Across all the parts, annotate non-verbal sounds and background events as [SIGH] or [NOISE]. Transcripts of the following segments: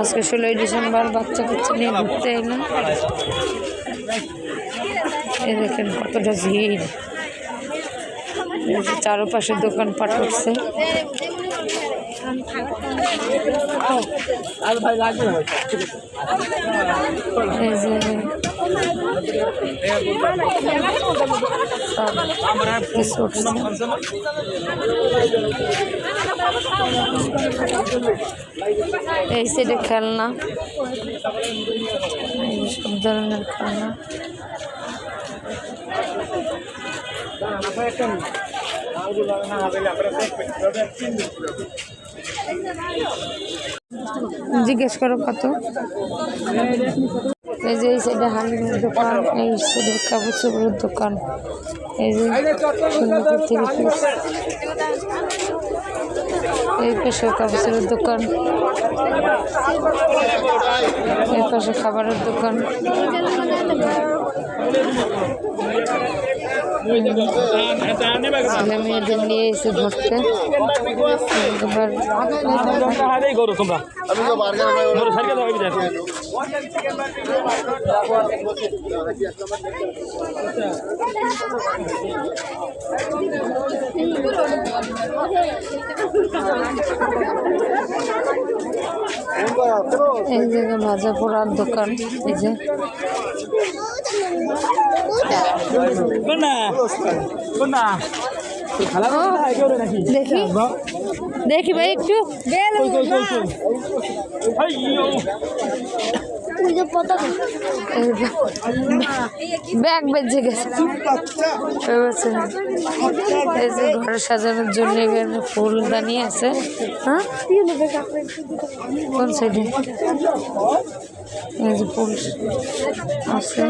আজকে ষোলোই ডিসেম্বর, বাচ্চা কাচ্চা নিয়ে ঘুরতে এলাম এই দেখেন কতটা ভিড় চারোপাশে দোকানপাট হচ্ছে উঠছে। এই সাইডে খেলনা। সব ধরনের খেলনা। জিজ্ঞেস করো কত? এই যে, এই সাইডে হালিমের দোকান, এই সাইডে কাপড় চোপড়ের দোকান। এই যে সুন্দর থ্রি পিস। এই পাশে কাপড়ের দোকান। এই পাশে খাবারের দোকান। ছেলে মেয়েদের নিয়ে এসে ঘুরতে এবার এই জায়গায় ভাজা পোড়ার দোকান এই যে। দেখি। দেখি ভাই একটু। ব্যাগ বেজে গেছে। এই যে ঘর সাজানোর জন্য এখানে ফুলদানি আছে। হ্যাঁ? কোন সাইডে এই যে ফুল আছে।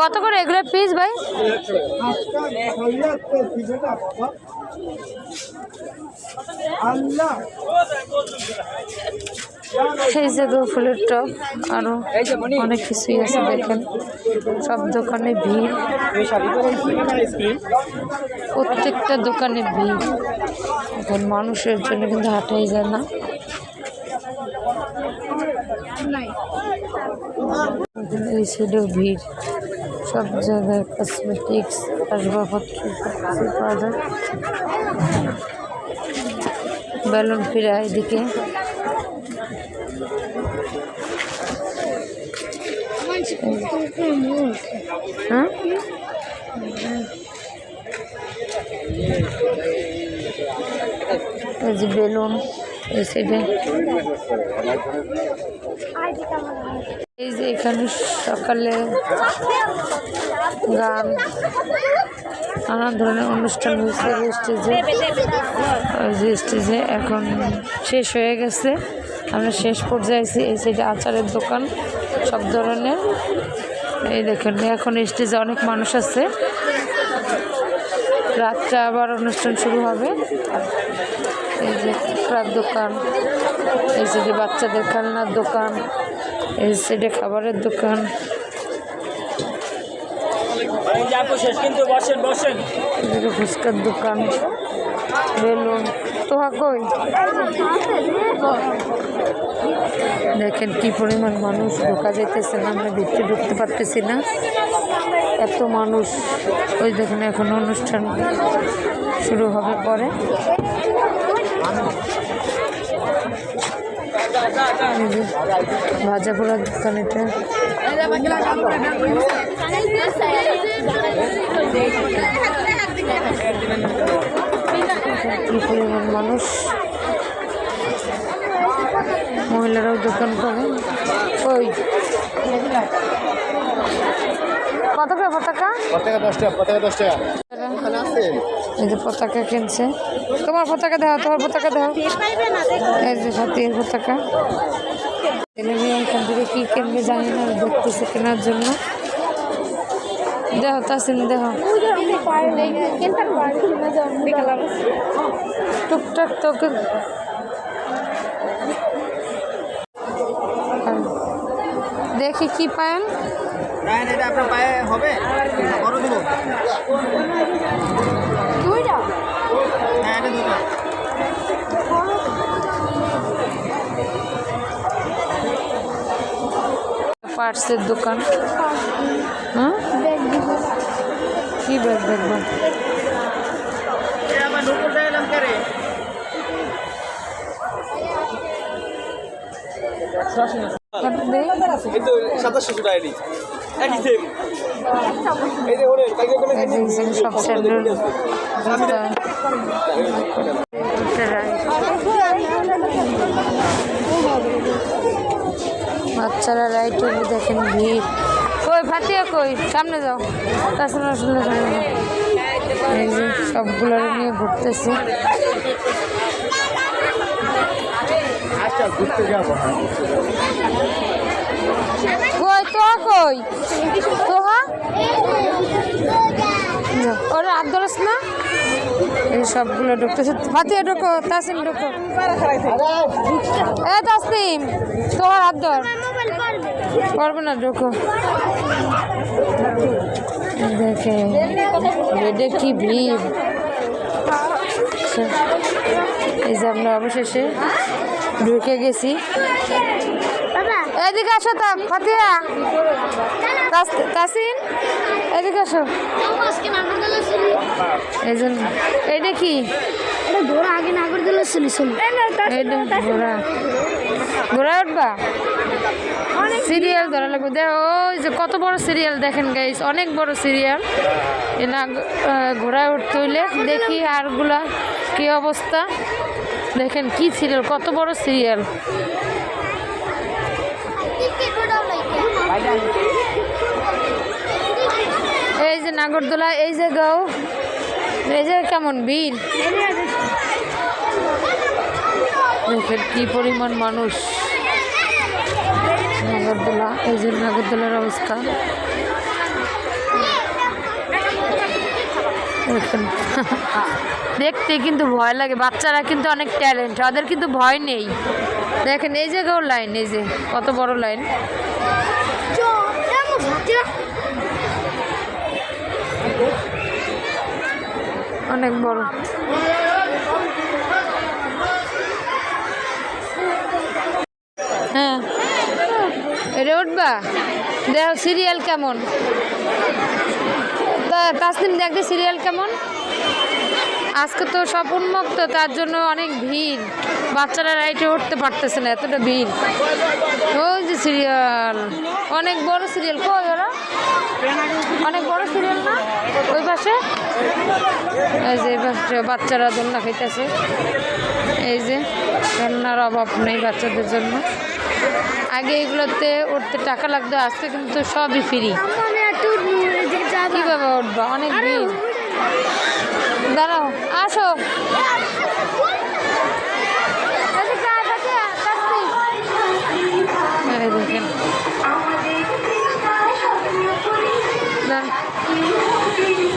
কত করে এগুলো পিস ভাই? সেই জায়গায় ফুলের টপ আরও অনেক কিছুই আছে দেখেন। সব দোকানে ভিড়। প্রত্যেকটা দোকানে ভিড়। এখন মানুষের জন্য কিন্তু হাঁটাই যায় না। এই সাইডেও ভিড় সব জায়গায় কসমেটিক্স আসবাবপত্র সব কিছু পাওয়া যায় বেলুন ফিরা এদিকে হ্যাঁ এই যে যে এখানে সকালে গান, নানা ধরনের অনুষ্ঠান হয়েছে স্টেজে। যে স্টেজে এখন শেষ হয়ে গেছে। আমরা শেষ পর্যায়ে আছি, এই সাইডে আচারের দোকান, সব ধরনের। এই দেখুন, এখন স্টেজে অনেক মানুষ আছে। রাত্রে আবার অনুষ্ঠান শুরু হবে। এই যে কাপড়ার দোকান, এই সাইডে বাচ্চাদের খেলনার দোকান। এই সাইডে খাবারের দোকান। ফুচকার দোকান, বেলুন। তোহা কই? দেখেন কি পরিমাণ মানুষ ঢোকা যাইতেছে না, আমরা ভিতরে ঢুকতে পারতেছি না। এত মানুষ। ওই দেখেন এখন অনুষ্ঠান শুরু হবে পরে। ভাজা পোড়ার দোকান এটা। কি পরিমাণ মানুষ? মহিলারাও দোকান করে ওই। কত পতাকা? পতাকা দশ টাকা পতাকা দশ টাকা। এই যে পতাকা কিনছে। তোমার পতাকা দাও তোমার পতাকা দাও। এই যে পতাকা। ছেলে মেয়ে এখান থেকে কি কিনবে জানি না দেখতেছে কেনার জন্য। দেহ তাসিন দেহ টুকটাক তোকে দেখি কি পায়েন। এটা আপনার পায়ে হবে? পার্টসের দোকান। হ্যাঁ কি ব্যাগ দেখব? সব স্যান্ডেল বাচ্চারা লাইট দেখেন ভিড়। কই ফাতিয়া কই? সামনে যাও। তাছাড়া শুনলে সামনে। এই যে সবগুলো নিয়ে ঘুরতেছি। ওরা ধরস না? এই সবগুলো ঢুকতেছে। ফাতিয়া ঢুকো তাসিম ঢুকো। এ তাসিম তোহার হাত ধর। পারবে না ঢুকো। দেখে রেডে কি ভিড়। এই যে আমরা অবশেষে ঢুকে গেছি। এদিকে আসো তো ফাতিয়া। তাস- তাসিন এদিকে আসো। এই জন্য এটা কি? আগে নাগরদোলা শুনেছিল এটা ঘোড়া। ঘোড়া উঠবা? সিরিয়াল ধরা লাগবে। দেখো ওই যে কত বড় সিরিয়াল দেখেন গাইস অনেক বড় সিরিয়াল। না ঘোড়ায় উঠতে হইলে দেখি আরগুলা কি অবস্থা। দেখেন কি সিরিয়াল কত বড় সিরিয়াল। নাগরদোলা, এই যে গাও এই যে কেমন ভিড়। দেখেন কি পরিমাণ মানুষ। নাগরদোলা, এই যে নাগরদোলার অবস্থা। দেখতে কিন্তু ভয় লাগে, বাচ্চারা কিন্তু অনেক ট্যালেন্ট, ওদের কিন্তু ভয় নেই। দেখেন, এই জায়গাও লাইন, এই যে, কত বড় লাইন। অনেক বড়। হ্যাঁ। এটা উঠবা? দেখো সিরিয়াল কেমন। তাসলিম দেখবে সিরিয়াল কেমন। আজকে তো সব উন্মুক্ত তার জন্য অনেক ভিড়। বাচ্চারা রাইটে উঠতে পারতেছে না, এতটা ভিড়। ওই যে সিরিয়াল অনেক বড় সিরিয়াল কই ওরা? অনেক বড় সিরিয়াল না? ওই পাশে? এই যে এই পাশে বাচ্চারা দোলনা খাইতেছে। এই যে খেলনার অভাব নেই বাচ্চাদের জন্য। আগে এগুলোতে উঠতে টাকা লাগতো আজকে কিন্তু সবই ফ্রি কীভাবে উঠবা? অনেক ভিড়। দাঁড়াও আসো। দেখেন।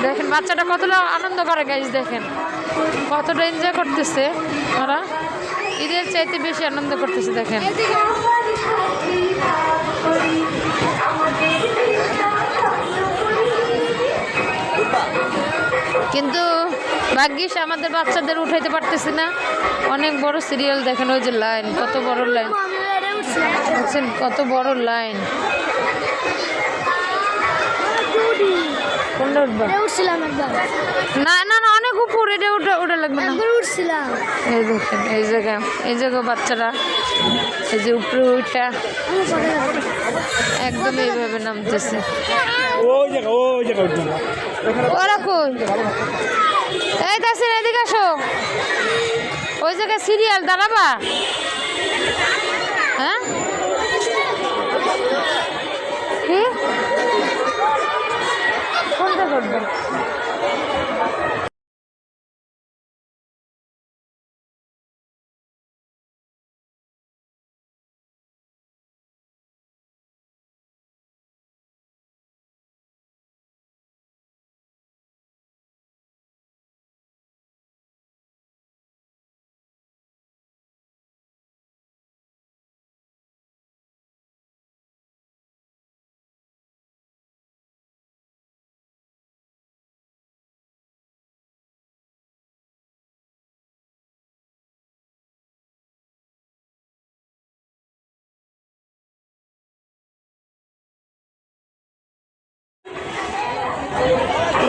দেখেন বাচ্চাটা কতটা আনন্দ করে গাইজ দেখেন। কতটা এনজয় করতেছে ওরা। ঈদের চাইতে বেশি আনন্দ করতেছে দেখেন। কিন্তু ভাগ্যিস আমাদের বাচ্চাদের উঠাইতে পারতেছি না। অনেক বড় সিরিয়াল দেখেন ওই যে লাইন কত বড় লাইন। কত বড় লাইন। কোনটা উঠবা। উঠছিলাম না না না অনেক উপর এটা ওটা ওটা লাগবে না। উঠছিলাম। এই দেখেন এই জায়গা এই জায়গা বাচ্চারা এই যে উপরে ওইটা একদম এইভাবে নামতেছে। ওরা কই? এই তাসির এদিকে আসো। ওই জায়গায় সিরিয়াল দাঁড়াবা। হ্যাঁ? কোনটা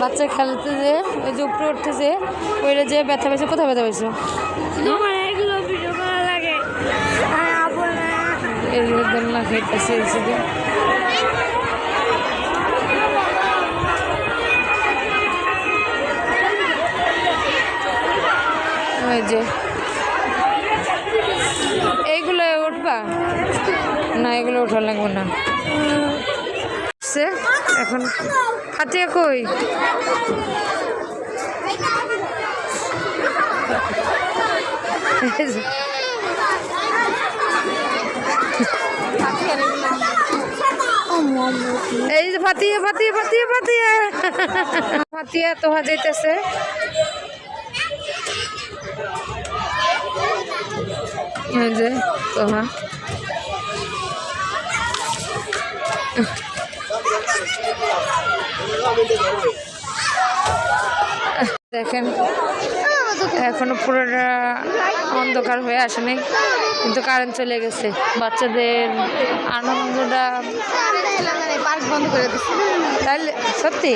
বাচ্চা খেলতে যে ওই যে উপরে উঠতে যে ওইটা যে ব্যথা পেয়েছে কোথায় ব্যথা পেয়েছ? এই দোলনা ওই যে। এইগুলো উঠবা? না এগুলো ওঠা লাগবে না। সে এখন হাতিয়া কই? এই যে, এই যে ফাতিয়া ফাতিয়া ফাতিয়া ফাতিয়া ফাতিয়া তোহা যাইতেছে। এই যে তোহা। দেখেন, এখনও পুরোটা অন্ধকার হয়ে আসেনি, কিন্তু কারেন্ট চলে গেছে। বাচ্চাদের আনন্দটা তাহলে সত্যি?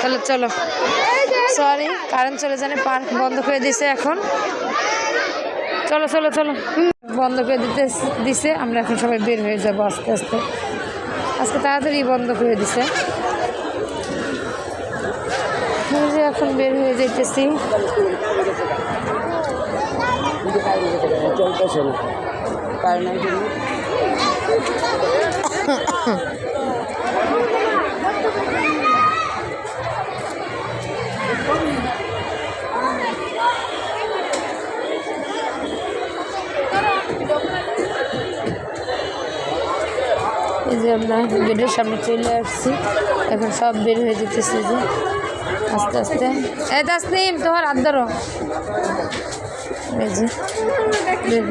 তাহলে চলো। সরি কারেন্ট চলে জানে পার্ক বন্ধ করে দিছে এখন। চলো চলো চলো। বন্ধ করে দিতে দিছে, আমরা এখন সবাই বের হয়ে যাব আস্তে আস্তে। আজকে তাড়াতাড়ি বন্ধ করে দিছে। যে এখন বের হয়ে যেতেছি চলতেছে না। [LAUGHS] আমরা গেটের সামনে চলে আসছি। এখন সব বের হয়ে যেতেছে যে, আস্তে আস্তে। এই তাসনিম, তোমার হাত ধরো। এই যে, বের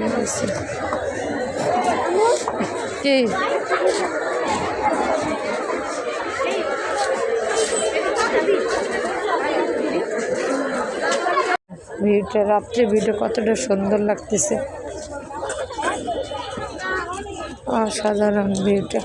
ভিউটা, রাত্রে ভিউটা কতটা সুন্দর লাগতেছে। অসাধারণ ভিউটা।